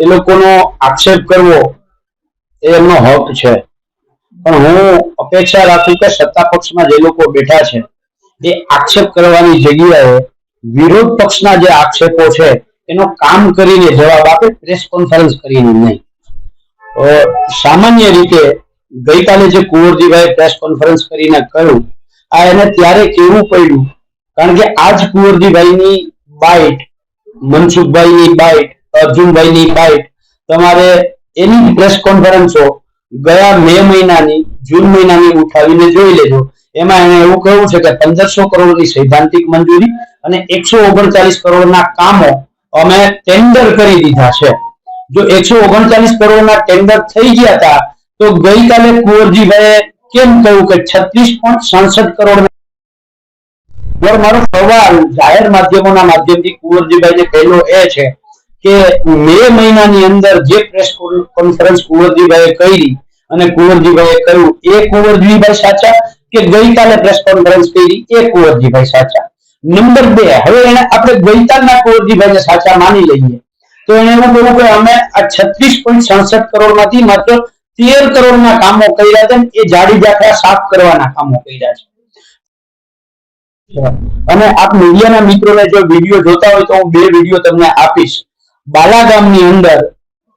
એ લોકોનો આક્ષેપ કરવો એ એમનો હક છે. પણ હું અપેક્ષા રાખું કે સત્તા પક્ષમાં જે લોકો બેઠા છે, એ આક્ષેપ કરવાની જગ્યાએ વિરોધ પક્ષના જે આક્ષેપો છે, એનો કામ કરીને જવાબ આપે, પ્રેસ કોન્ફરન્સ કરીને નહીં. સામાન્ય રીતે ગઈકાલે જે કુંવરજીભાઈ પ્રેસ કોન્ફરન્સ કરીને કહ્યું, આ એને ત્યારે કેવું પડ્યું, કારણ કે આજ કુંવરજીભાઈની બાઇટ મનસુખભાઈની બાઇટ અર્જુનભાઈની બાઇટ તમારે એની પ્રેસ કોન્ફરન્સો ગયા મે મહિનાની, જૂન મહિનાની ઉઠાવીને જોઈ લેજો. એમાં એને એવું કહ્યું છે કે પંદરસો કરોડની સૈદ્ધાંતિક મંજૂરી અને એકસો ઓગણચાલીસ કરોડના કામો અમે ટેન્ડર કરી દીધા છે. જો એકસો ઓગણચાલીસ કરોડના ટેન્ડર થઈ ગયા હતા, તો ગઈકાલે કુંવરજીભાઈએ કેમ કહ્યું કે છત્રીસ પોઈન્ટ સાસઠ કરોડ મારો સવાલ જાહેર માધ્યમોના માધ્યમથી કુંવરજીભાઈને કહેલો એ છે કે મે મહિનાની અંદર જે પ્રેસ કોન્ફરન્સ કુંવરજીભાઈએ કરી અને કુંવરજીભાઈએ કહ્યું એ કુંવરજીભાઈ સાચા કે ગઈકાલે પ્રેસ કોન્ફરન્સ કરી, એ કુંવરજીભાઈ સાચા? નંબર બે, હવે એને આપણે ગઈકાલના કુંવરજીભાઈને સાચા માની લઈએ. તો એને એવું કહ્યું કે અમે આ છત્રીસ પોઈન્ટ સડસઠ કરોડમાંથી માત્ર તેર કરોડના કામો કર્યા છે એ જાડી જાખરા સાફ કરવાના કામો કર્યા છે. અને આપ મીડિયાના મિત્રોને જો વીડિયો જોતા હોય તો હું બે વીડિયો તમને આપીશ. બાલાગામની અંદર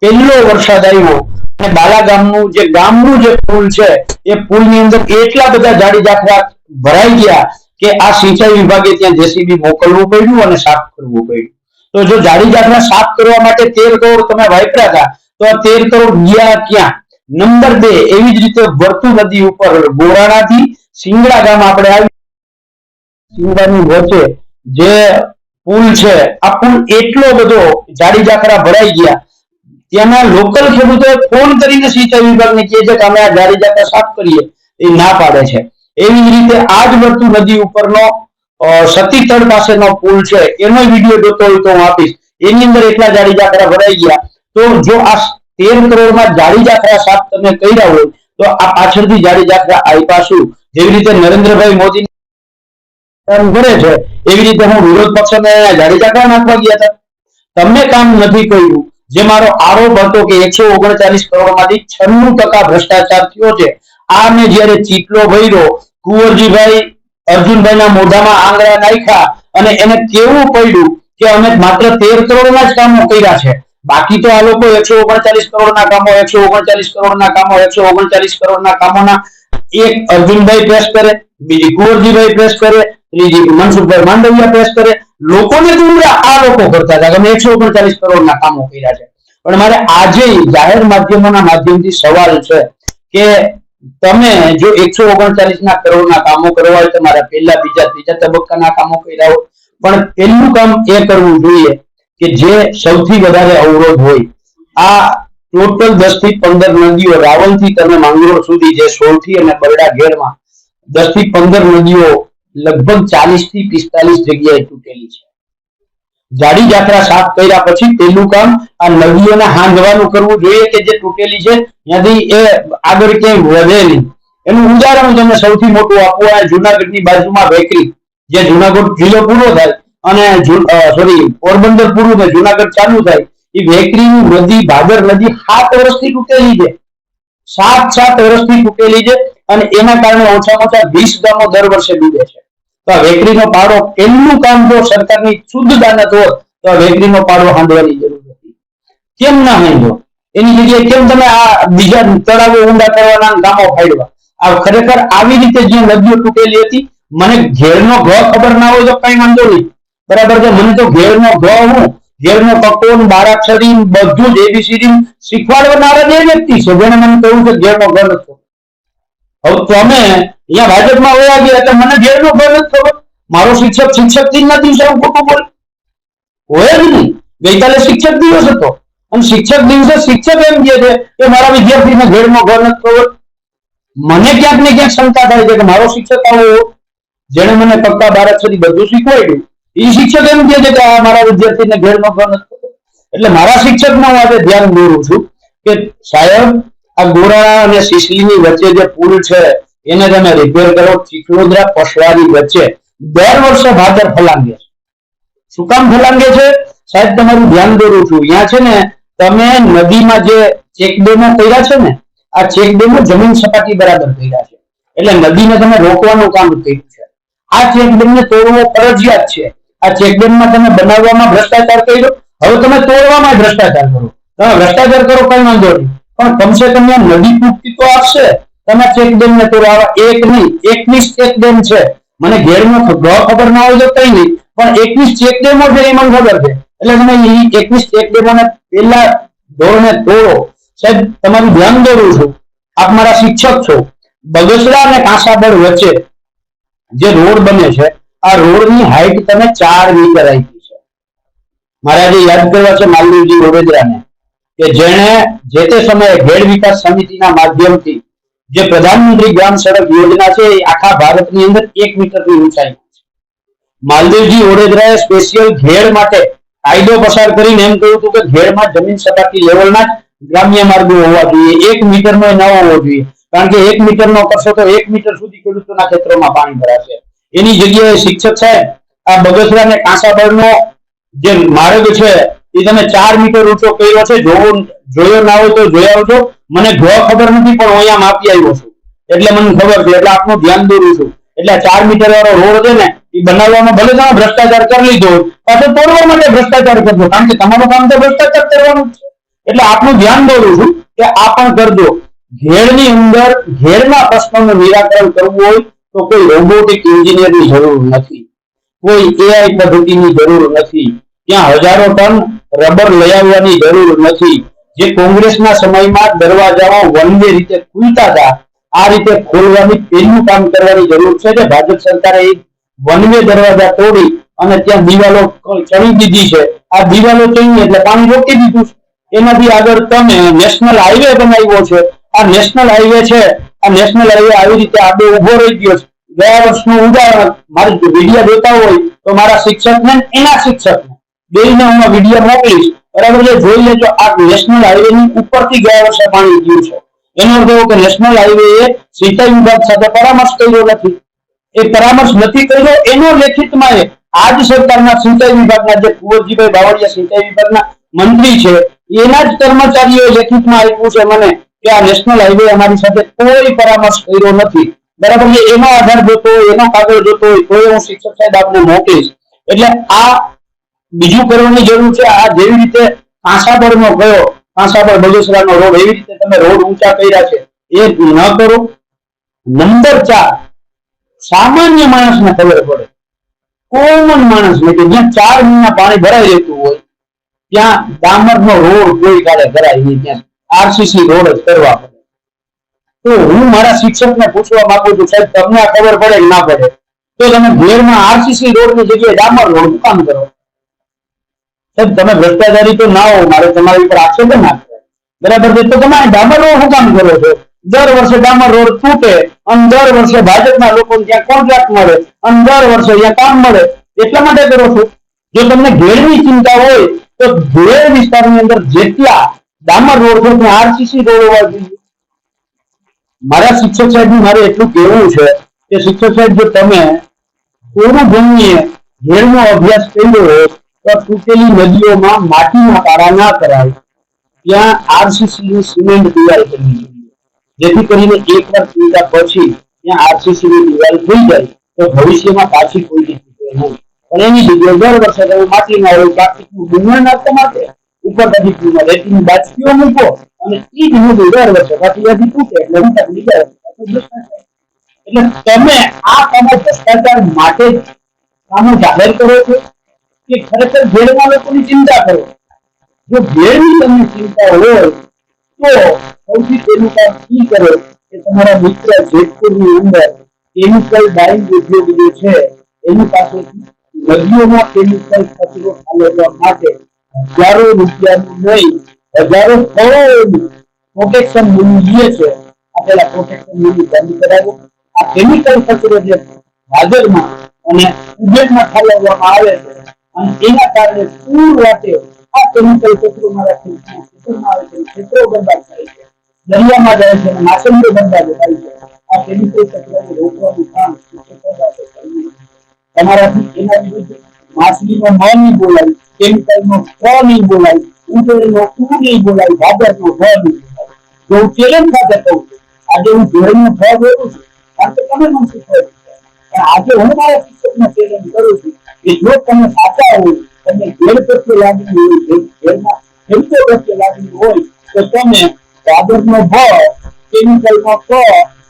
પહેલો વરસાદ આવ્યો અને બાલાગામનું જે ગામનું જે પુલ છે, એ પુલની અંદર એટલા બધા જાડી દાખલા ભરાઈ ગયા કે આ સિંચાઈ વિભાગે ત્યાં જેસીબી મોકલવું પડ્યું અને સાફ કરવું પડ્યું. તો જો જાડી જાખરા સાફ કરવા માટે તેર કરોડ તમે વાપર્યા હતા, તો આ તેર કરોડ ગયા ક્યાં? નંબર બે, એવી જ રીતે વર્તુ નદી ઉપર ગોરાણાથી સિંગડા ગામ આપણે આવી સિંગડાની વચ્ચે જે પુલ છે. આ પુલ એટલો બધો જાડી જાખરા ભરાઈ ગયા. ત્યાંના લોકલ ખેડૂતો ફોન કરીને સિંચાઈ વિભાગને કહે છે કે અમે આ જાડી જાખરા સાફ કરીએ. એ ના પાડે છે. એવી જ રીતે આ જ વર્તુ નદી ઉપરનો સતીતળ પાસેનો પુલ છે. એનો વીડિયો જોતો હોય તો હું આપીશ. એની અંદર એટલા જાડી જાખરા ભરાઈ ગયા. તો જો આ તેર કરોડમાં જાડી જાખરા સાફ તમે કર્યા હોય, તો આ પાછળથી જાડી જાખરા આપ્યા શું? જેવી રીતે નરેન્દ્રભાઈ મોદી કામ છે, એવી રીતે હું વિરોધ પક્ષને જાડેજા જાખરા નાખવા ગયા હતા. તમે કામ નથી કર્યું. જે મારો આરોપ હતો કે એકસો ઓગણચાલીસ કરોડમાંથી છન્નું ટકા ભ્રષ્ટાચાર થયો છે આ મેં જયારે ચીટલો ભર્યો, કુંવરજીભાઈ અર્જુનભાઈના મોઢામાં આંગળા નાખ્યા અને એને કેવું પડ્યું કે અમે માત્ર તેર કરોડના જ કામો કર્યા છે. બાકી તો આ લોકો એકસો ઓગણચાલીસ કરોડના કામો, એકસો ઓગણચાલીસ કરોડના કામો, એકસો ઓગણચાલીસ કરોડના કામોના એક અર્જુનભાઈ પ્રેસ કરે, બીજી કુંવરજીભાઈ પ્રેસ કરે ત્રીજી મનસુખભાઈ માંડવિયા પ્રેસ કરે. લોકોને ગુમરા આ લોકો કરતા હતા. અમે એકસો ઓગણચાલીસ કરોડના કામો કર્યા છે. પણ મારે આજે જાહેર માધ્યમોના માધ્યમથી સવાલ છે કે તમે જો એકસો ઓગણચાલીસ ના કરોડના કામો કરવા હોય તમારા પહેલા, બીજા, ત્રીજા તબક્કાના કામો કર્યા હોય. પણ પહેલું કામ એ કરવું જોઈએ કે જે સૌથી વધારે અવરોધ હોય. આ ટોટલ દસથી પંદર નદીઓ રાવલથી તમે માંગરોળ સુધી જે સોળથી અને બરડા ઘેરમાં દસથી પંદર નદીઓ લગભગ ચાલીસથી પિસ્તાલીસ જગ્યાએ તૂટેલી છે. જાડી જાત્રા સાફ કર્યા પછી પેલું કામ આ નદીઓને હાંધવાનું કરવું જોઈએ કે જે તૂટેલી છે, ત્યાંથી એ આગળ ક્યાંય વધે નહીં. એનું ઉદાહરણ હું તમને સૌથી મોટું આપું, આ જુનાગઢની બાજુમાં વેકરી જે જુનાગઢ જિલ્લો પૂરો થાય અને સોરી પોરબંદર પૂરું થાય, જુનાગઢ ચાલુ થાય. એ વેકરીની નદી, ભાદર નદી સાત વર્ષથી તૂટેલી છે. સાત સાત વર્ષથી તૂટેલી છે અને એના કારણે ઓછામાં ઓછા વીસ ગામો દર વર્ષે ડૂબે છે. તો આ વેકરીનો પાડો પહેલું કામ જો સરકારની શુદ્ધ દાનત હોત, તો આ વેકરીનો પાડો હાંડવાની જરૂર હતી. કેમ ના હાંડો એની જગ્યાએ કેમ તમે આ બીજા તળાવો ઊંડા કરવાના કામો ફાડવા આ ખરેખર આવી રીતે જે નદીઓ તૂટેલી હતી, મને ઘેરનો ઘ ખબર ના હોય તો કઈ વાંધો નહીં. બરાબર છે, મને તો ઘેરનો ઘ હું, ઘેરનો કકોન બારાક્ષરી બધું જ એબીસીડી શીખવાડનારા જે વ્યક્તિ છે જેને મને કહ્યું કે ઘેરનો ઘ નથી. હવે તમે અહીંયા ભાજપમાં વયા ગયા એટલે મને ઘર નથી ખબર. મારો શિક્ષક શિક્ષક દિન ના દિવસે ખોટું બોલ? હોય જ નહીં. ગઈકાલે શિક્ષક દિવસ હતો. અને શિક્ષક દિવસે શિક્ષક એમ કહે છે કે મારા વિદ્યાર્થીને ઘેરનો ઘર નથી ખબર. મને ક્યાંક ને ક્યાંક શંકા થાય છે કે મારો શિક્ષક આવો જેને મને પક્કા બારક સુધી બધું શીખવાડ્યું. એ શિક્ષક એમ કહે છે કે આ મારા વિદ્યાર્થીને ઘેરનો ઘર નથી એટલે મારા શિક્ષકમાં હું આજે ધ્યાન દોરું છું કે સાહેબ આ ગોરાળા અને સિસલીની વચ્ચે જે પુલ છે, એને તમે રિપેર કરો, ચીખલોદરા પશવારી વચ્ચે. દર વર્ષે ભાદર ફલાંગે છે. શું કામ ફલાંગે છે? સાહેબ, તમારું ધ્યાન દોરું છું. અહીંયા છે ને, તમે નદીમાં જે ચેકડેમો કર્યા છે ને, આ ચેકડેમો જમીન સપાટી બરાબર કર્યા છે. એટલે નદીને તમે રોકવાનું કામ કર્યું છે. આ ચેકડેમને તોડવો ફરજિયાત છે. આ ચેકડેમમાં તમે બનાવવામાં ભ્રષ્ટાચાર કર્યો. હવે તમે તોડવામાં ભ્રષ્ટાચાર કરો. તમે ભ્રષ્ટાચાર કરો, કઈ વાંધો નહીં. પણ કમસે કમ નદી પૂરતી તો આપશે તમે ચેકડેમ ને તો એક નહીં, એકવીસ ચેકડેમ છે. મને ઘેર નો ખબર ના હોય તો કઈ નહીં. પણ એકવીસ ચેકડેમો છે એ મને ખબર છે. એટલે તમે એકવીસ ને પેલા ધોરણે તોડો સાહેબ, તમારું ધ્યાન દોરું છું. આપ મારા શિક્ષક છો. બગસરા અને કાંસાબળ વચ્ચે જે રોડ બને છે, આ રોડની હાઈટ તમે ચાર મીટર આપી છે. મારે આજે યાદ કરવા છે માલદીવજી વડોદરાને. કે જેણે જે તે સમયે ભેળ વિકાસ સમિતિના માધ્યમથી જે પ્રધાનમંત્રી ગ્રામ સડક યોજના છે, એ આખા ભારતની અંદર એક મીટરની ઊંચાઈ માલદેવજી ઓડેદરાએ સ્પેશિયલ ઘેડ માટે કાયદો પસાર કરીને એમ કહ્યું હતું કે ઘેડમાં જમીન સપાટી લેવલના ગ્રામ્ય માર્ગો હોવા જોઈએ. એક મીટરનો ન હોવો જોઈએ. કારણ કે એક મીટરનો કરશો તો એક મીટર સુધી ખેડૂતોના ક્ષેત્રોમાં પાણી ભરાશે. એની જગ્યાએ શિક્ષક સાહેબ આ બગસરા અને કાંસાબળનો જે માર્ગ છે એ તમે ચાર મીટર ઊંચો કર્યો છે, જોવો, જોયો ના હોય તો જોઈ આવજો. મને ઘ ખબર નથી, પણ હું અહીંયા માપી આવ્યો છું. એટલે મને ખબર છે, એટલે આપનું ધ્યાન દોરું છું. એટલે ચાર મીટર વાળો રોડ છે ને, એ બનાવવામાં ભલે તમે ભ્રષ્ટાચાર કરી લીધો પાછો તોડવા માટે ભ્રષ્ટાચાર કરજો. કારણ કે તમારું કામ તો ભ્રષ્ટાચાર કરવાનું છે. એટલે આપનું ધ્યાન દોરું છું કે આ પણ કરજો. ઘેરની અંદર, ઘેરના પ્રશ્નોનું નિરાકરણ કરવું હોય તો કોઈ રોબોટિક એન્જિનિયરની જરૂર નથી. કોઈ એઆઈ પદ્ધતિની જરૂર નથી. ત્યાં હજારો ટન રબર લઈ આવવાની જરૂર નથી. જે કોંગ્રેસના સમયમાં દરવાજાઓ વનવે રીતે ખુલતા હતા, આ રીતે ખોલવાની પેલું કામ કરવાની જરૂર છે કે ભાજપ સરકારે વનવે દરવાજા તોડી અને ત્યાં દિવાલો ચડી દીધી છે. આ દિવાલો ચડી એટલે પાણી રોકી દીધું એનાથી આગળ તમે નેશનલ હાઈવે બનાવ્યો છે. આ નેશનલ હાઈવે છે. આ નેશનલ હાઈવે આવી રીતે આડે ઊભો રહી ગયો છે. ગયા વર્ષનું ઉદાહરણ, મારી વીડિયો જોતા હોય તો મારા શિક્ષકને એના શિક્ષકને. બેયને હું વીડિયો મોકલીશ. બરાબર છે? જોઈ લેજો, આ નેશનલ હાઈવે ની ઉપરથી ગયા વર્ષે પાણી ગયું છે. એનો અર્થ એવો કે નેશનલ હાઈવે એ સિંચાઈ વિભાગ સાથે પરામર્શ કર્યો નથી. એ પરામર્શ નથી કર્યો, એનો લેખિતમાં એ આજ સરકારના સિંચાઈ વિભાગના જે કુંવરજીભાઈ બાવળિયા સિંચાઈ વિભાગના મંત્રી છે, એના જ કર્મચારીઓ લેખિતમાં આપ્યું છે મને કે આ નેશનલ હાઈવે અમારી સાથે કોઈ પરામર્શ કર્યો નથી. બરાબર છે? એનો આધાર જોતો હોય, એનો કાગળ જોતો હોય તો હું શિક્ષક સાહેબ આપને મોકલીશ. એટલે આ બીજું કરવાની જરૂર છે, આ જેવી રીતે કાંસાબળનો ગયો કાંસાબળ બગસરાનો રોડ એવી રીતે તમે રોડ ઊંચા કર્યા છે, એ ન કરો. નંબર ચાર, સામાન્ય માણસને ખબર પડે. કોમન માણસને કે જ્યાં ચાર મહિના પાણી ભરાઈ રહેતું હોય, ત્યાં ડામરનો રોડ કોઈ કાળે કરાય નહીં, ત્યાં આરસીસી રોડ જ કરવા પડે. તો હું મારા શિક્ષકને પૂછવા માંગુ છું, સાહેબ, તમને ખબર પડે કે ના પડે? તો તમે ઘેરમાં આરસીસી રોડની જગ્યાએ ડામર રોડ કામ કરો. સાહેબ, તમે ભ્રષ્ટાચારી તો ના હો, મારે તમારી ઉપર આક્ષેપ ના બરાબર છે? તો તમે ડામર રોડ શું કામ કરો છો? દર વર્ષે ડામર રોડ તૂટે અને દર વર્ષે ભાજપના લોકો ત્યાં કોન્ટ્રાક્ટ મળે અને દર વર્ષે ત્યાં કામ મળે. એટલા માટે કરો છો? જો તમને ઘેરની ચિંતા હોય, તો ઘેર વિસ્તારની અંદર જેટલા ડામર રોડ છે, ત્યાં આરસીસી રોડ હોવા જોઈએ. મારા શિક્ષક સાહેબ મારે એટલું કહેવું છે કે શિક્ષક સાહેબ, જો તમે પૂર્ણ ભૂમિએ ઘેરનો અભ્યાસ કર્યો હોય તો તૂટેલી નદીઓમાં માટીના પારા ના કરાય, ત્યાં આરસીસી નું સિમેન્ટ દિવાલ કરવી જોઈએ. જેથી કરીને એકવાર તૂટ્યા પછી ત્યાં આરસીસી ની દિવાલ થઈ જાય, તો ભવિષ્યમાં પાછી કોઈ તૂટે નહીં. પણ એની જગ્યાએ દર વર્ષે તમે માટીના હોય પ્લાસ્ટિકનું ડુંગળ નાખવા માટે ઉપર તરીકે રેતીની બાજકીઓ મૂકો અને એ જ મૂકી દર વર્ષે પાછી ત્યાંથી તૂટે એટલે હું નીકળે એટલે તમે આ કામો ભ્રષ્ટાચાર માટે કામો જાહેર કરો છો. કે ખરેખર ભેળના લોકોની ચિંતા કરો. જો ભેળની તમને ચિંતા હોય, તો સૌથી પહેલું કામ ઈ કરો કે તમારા મિત્ર જેતપુરની અંદર કેમિકલ ડાઇંગ ઉદ્યોગ જે છે, એની પાસેથી નદીઓમાં કેમિકલ કચરો ઠાલવવા માટે હજારો રૂપિયાનું નહીં, હજારો કરોડોનું પ્રોટેક્શન મૂલ્ય છે. આપેલા પ્રોટેક્શન મૂલ્ય બંધ કરાવો. આ કેમિકલ કચરો જે ભાજપમાં અને ઉદ્યોગમાં ઠાલવવામાં આવે છે અને એના કારણે પૂર રાતે આ કેમિકલ કચરો મારા ખેતરમાં છે ખેતરો બરબાદ થાય છે. દરિયામાં જાય છે માછલીઓ બરબાદ થાય છે. આ કેમિકલ કચરાને રોકવાનું કામ. તમારાથી એના વિરુદ્ધ માછલીનો ન નહીં બોલાય કેમિકલનો ક નહીં બોલાય ઉંદરનો ઉ નહીં બોલાય ભાદરનો ભ નહીં જો હું ચેલેન્જ સાથે કહું છું, આજે હું ધોરણનો ભ બોલું છું કારણ કે તમે મને શીખવાડ્યું પણ આજે હું મારા શિક્ષકને ચેલેન્જ કરું છું કે જો તમે સાચા હોય તમે ઘેર પ્રત્યે લાગણી હોય ઘેરના ખેડૂતો પ્રત્યે લાગણી હોય, તો તમે ભાદરનો ભ કેમિકલનો ક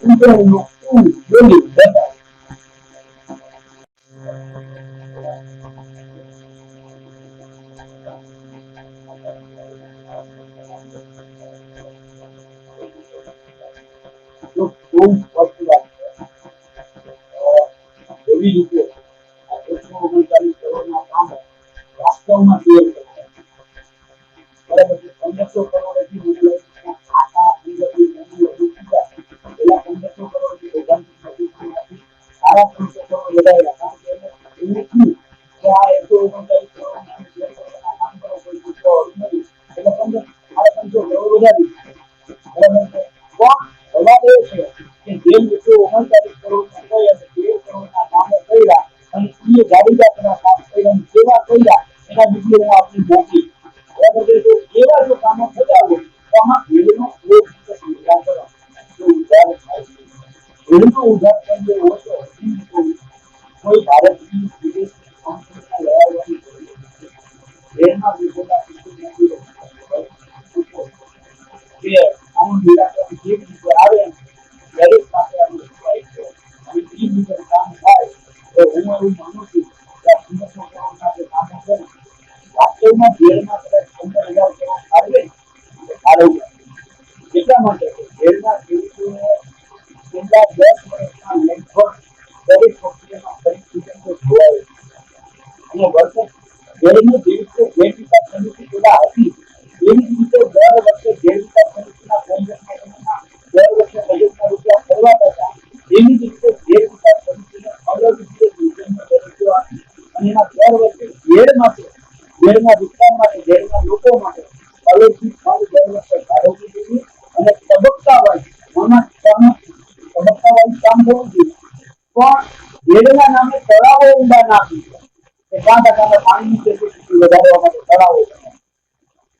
ઉંદેરનો ઉ બોલી બતાવો જો બહુ સાડા ત્રણસો કરોડ વધારેલા કારણ કે એને એવું થયું કે આ એકસો ઓગણચાલીસ કરોડના બે કરોડના કામ કરો કોઈ પૂછવા વાળું નથી એટલે પંદર સાડા ત્રણસો કરોડ વધારી બરાબર છે પણ સવાલ એ છે કે જે લોકો ઓગણચાલીસ કરોડના કહ્યા છે તેર કરોડના કામો કર્યા અને એ ગાડીદારના કામ કર્યા અને કેવા કર્યા એના વીડિયો હું આપને મોકલી બરાબર છે તો એવા જો કામો થયા હોય તો આમાં ભીડનો કોઈ દિવસ ઉધાર કરો જો ઉધાર થાય છે ભીડનો ઉધાર કરવો હોય તો હજી કોઈ કોઈ ભારતની વિદેશની કંપનીના લઈ આવવાની જરૂર નથી ભેળમાં વિદેશના મંદિરો કે આનું નિરાકરણ કેવી રીતે આવે દરેક પાસે આનું ઉપાય છે અને એ મુજબ કામ થાય તો હું એવું માનું છું કે આ પંદરસો કરોડના જે કામો છે ને વાસ્તવમાં ભેળમાં કદાચ પંદર હજાર કરોડ ફાળવે તો ફાળવવું એટલા માટે કે ભેળના છેલ્લા દસ વર્ષમાં લગભગ દરેક પ્રક્રિયામાં પરિસ્થિતિઓ જોવાય અને વર્ષે ભેળની જેવી રીતે ભેળ વિકાસ સમિતિ પેલા હતી, એવી રીતે દર વર્ષે ભેળ વિકાસ સમિતિના કોંગ્રેસના સમયમાં દર વર્ષે બજેટના રૂપિયા ફરવાતા હતા એવી જ રીતે ભેળ વિકાસ સમિતિને અલગ રીતે યોજનાનો દરજ્જો આપી. અને એમાં દર વર્ષે ભેળ માટે ભેળના વિસ્તાર માટે ભેળના લોકો માટે અલગથી ફંડ દર વર્ષે ફાળવવું જોઈએ અને તબક્કા વાઇઝ આમાં કામ તબક્કા જોઈએ પણ ભેળના નામે તળાવો ઊંડા ના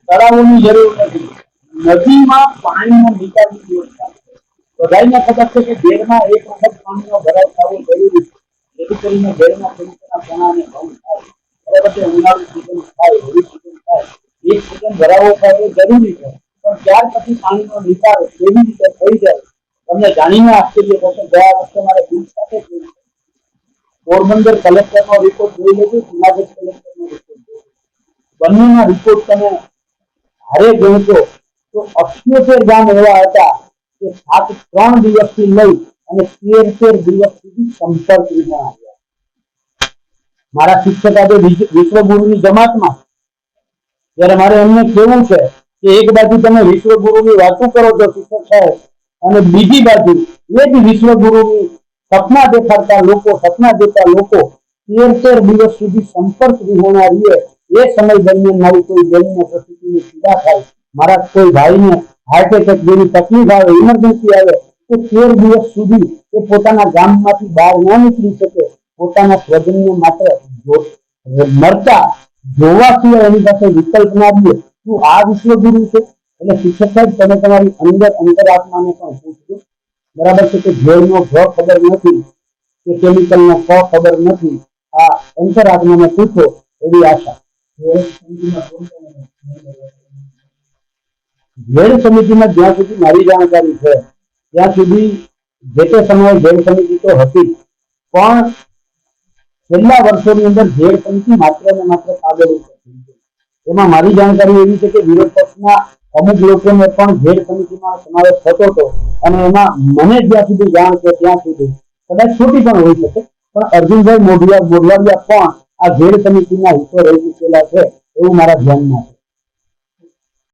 તળાવોની જરૂર નથી નદીમાં પાણીનો નિકાલની વ્યવસ્થા બધાને ખબર છે કે ઘેરમાં એક વખત પાણીનો ભરાવ થવો જરૂરી છે જેથી કરીને ઘેરના ખેડૂતોના ચણાને ઘઉં થાય બરાબર છે ઉનાળુ સિઝન થાય રવિ સિઝન થાય એક સિઝન ભરાવો થાય એ જરૂરી છે પણ ત્યાર પછી પાણીનો નિકાલ કેવી રીતે થઈ જાય તમને જાણીને આશ્ચર્ય થશે ગયા વર્ષે મારે બિલ સાથે પોરબંદર કલેક્ટરનો રિપોર્ટ જોઈ લેજો, જુનાગઢ કલેક્ટરનો રિપોર્ટ. બંનેના રિપોર્ટ તમે હારે જોશો તો અઠ્યોતેર ગામ એવા હતા કે સાત ત્રણ દિવસથી લઈ અને તેર તેર દિવસ સુધી સંપર્ક વિના આવ્યા. મારા શિક્ષક આજે વિશ્વ- વિશ્વગુરુની જમાતમાં. ત્યારે મારે એમને કેવું છે કે એક બાજુ તમે વિશ્વગુરુની વાતો કરો છો, શિક્ષક સાહેબ અને બીજી બાજુ એ જ વિશ્વગુરુની સપના દેખાડતા લોકો, સપના જોતા લોકો તેર તેર દિવસ સુધી સંપર્ક વિહોણા રહીએ, એ સમય દરમિયાન મારી કોઈ બેનને પ્રસૂતિની પીડા થાય, મારા કોઈ ભાઈને હાર્ટ એટેક જેવી તકલીફ આવે ઇમરજન્સી આવે, તો તેર દિવસ સુધી એ પોતાના ગામમાંથી બહાર ન નીકળી શકે, પોતાના સ્વજનને માત્ર જો- મરતા જોવા સિવાય એની પાસે વિકલ્પ ના દે. શું આ વિશ્વગુરુ છે? એટલે શિક્ષક જ તમે તમારી અંદર અંતરાત્માને પણ પૂછજો. બરાબર છે કે ઝેરનો ઘ ખબર નથી, કે કેમિકલનો ક ખબર નથી. આ અંતરાત્માને પૂછો એવી આશા. ઝેર સમિતિમાં જ્યાં સુધી મારી જાણકારી છે, ત્યાં સુધી જે તે સમયે ઝેર સમિતિ તો હતી. પણ છેલ્લા વર્ષોની અંદર ઝેર સમિતિ માત્ર ને માત્ર કાગળ. એમાં મારી જાણકારી એવી છે કે વિરોધ પક્ષના અમુક લોકોને પણ ઝેર સમિતિમાં સમાવેશ થતો હતો અને એમાં મને જ્યાં સુધી જાણ છે ત્યાં સુધી કદાચ છોટી પણ હોઈ શકે, પણ અર્જુનભાઈ મોઢિયા મોઢવાડિયા પણ આ ઝેડ સમિતિના હિસ્સો રહી ચૂકેલા છે એવું મારા ધ્યાનમાં છે.